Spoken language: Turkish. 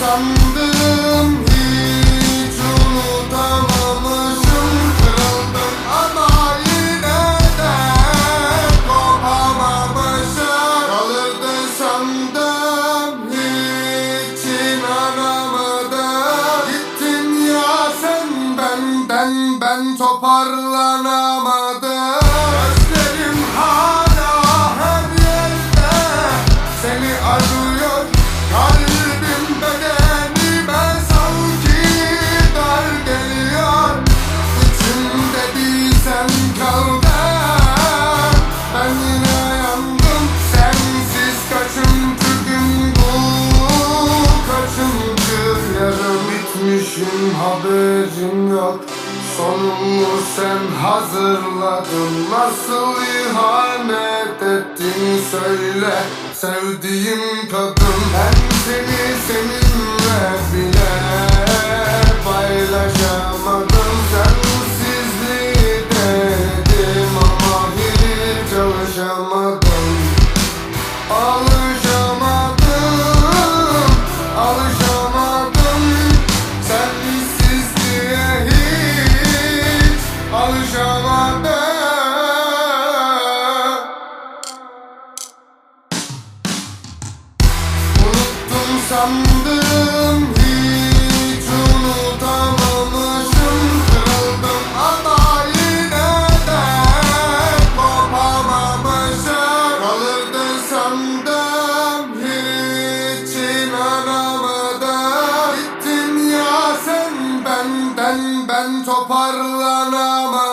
sandım hiç unutamamışım Kırıldım ama yine de kopamamışım. Kalırdı sandım hiç inanamadım. Gittin ya sen benden ben toparlanamadım. Gözlerim hala her yerde seni arıyor Kalbim haberim yok Sonumu sen hazırladın. Nasıl ihanet ettin söyle Sevdiğim kadın. Ben seni bir sandım hiç unutamamışım. Kırıldım ama yine kopamamışım. Kalırdı sandım hiç inanamadım. Gittin ya benden ben toparlanamadım.